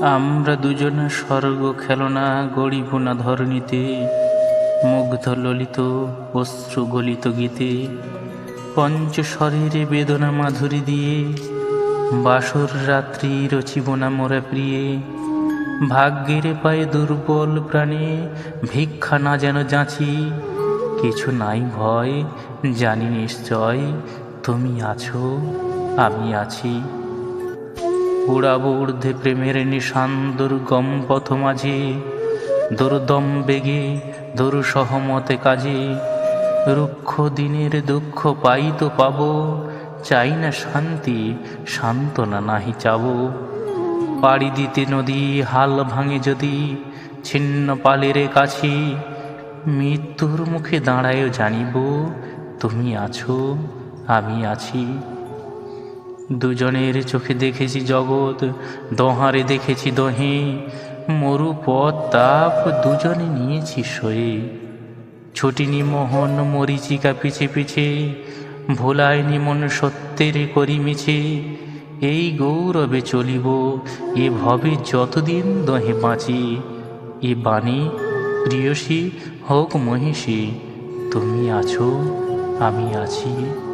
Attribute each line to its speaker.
Speaker 1: আমরা দুজনে স্বর্গ খেলনা গড়িব না ধরণীতে, মুগ্ধ ললিত অশ্রু গলিত গীতে। পঞ্চ শরীরে বেদনা মাধুরী দিয়ে, বাসর রাত্রি রচিব না মোরা প্রিয়ে। ভাগ্যের পায়ে দুর্বল প্রাণে ভিক্ষা না যেন যাচি। কিছু নাই ভয়, জানি নিশ্চয়, তুমি আছো, আমি আছি। উড়াবো প্রেমের নিশান দুর্গম পথ মাঝে দুর্দম বেগে দরু সহমতে কাজে। রুক্ষ দিনের দুঃখ পাই তো পাব, চাই না শান্তি, সান্ত্বনা নাহি চাবো। পাড়ি দিতে নদী, হাল ভাঙে যদি, ছিন্ন পালের কাছে, মৃত্যুর মুখে দাঁড়ায়ও জানিব, তুমি আছো, আমি আছি। দুজনের চোখে দেখেছি জগৎ, দহারে দেখেছি দহে। মরু পথ তাপ দুজনে নিয়েছি সয়ে। ছুটিনি মোহন মরিচিকা পিছে পিছে, ভোলায়নি মন সত্যের করি মিছে। এই গৌরবে চলিব, এ ভবে যতদিন দহে বাঁচি। এ বাণী প্রিয়সী হোক মহিষী, তুমি আছো, আমি আছি।